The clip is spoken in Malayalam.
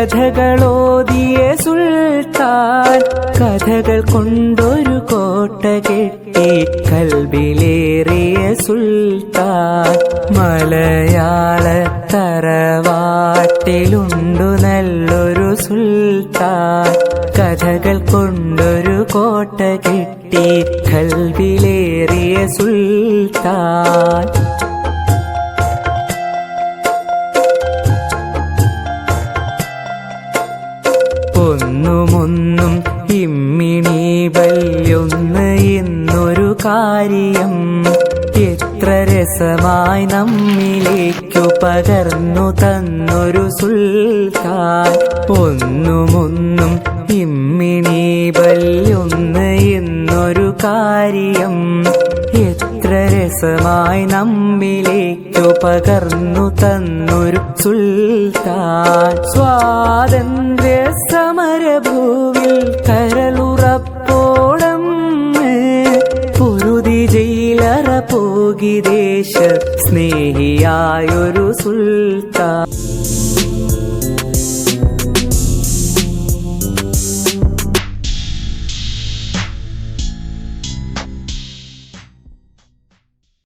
കഥകളോതിയ സുൽത്താൻ കഥകൾ കൊണ്ടൊരു കോട്ട കെട്ടി കൽബിലേറിയ സുൽത്താൻ മലയാള തറവാട്ടിലുണ്ടു നല്ലൊരു സുൽത്താൻ കഥകൾ കൊണ്ടൊരു കോട്ട കെട്ടി കൽബിലേറിയ സുൽത്താൻ ഒന്നുമൊന്നും ഇമ്മിണി വല്യൊന്ന് എന്നൊരു കാര്യം. എത്ര രസമായി നമ്മിലേക്കു പകർന്നു തന്നൊരു സുൽത്താൻ. ഒന്നുമൊന്നും ഇമ്മിണി വല്യൊന്ന് എന്നൊരു കാര്യം. എത്ര രസമായി നമ്മിലേക്കു പകർന്നു തന്നൊരു സുൽത്താൻ. സ്വാതന്ത്ര്യ സമരഭൂവിൽ കരളുറപ്പോടം പൊരുതി ജയിലറ പോകി ദേശ സ്നേഹിയായൊരു സുൽത്താൻ.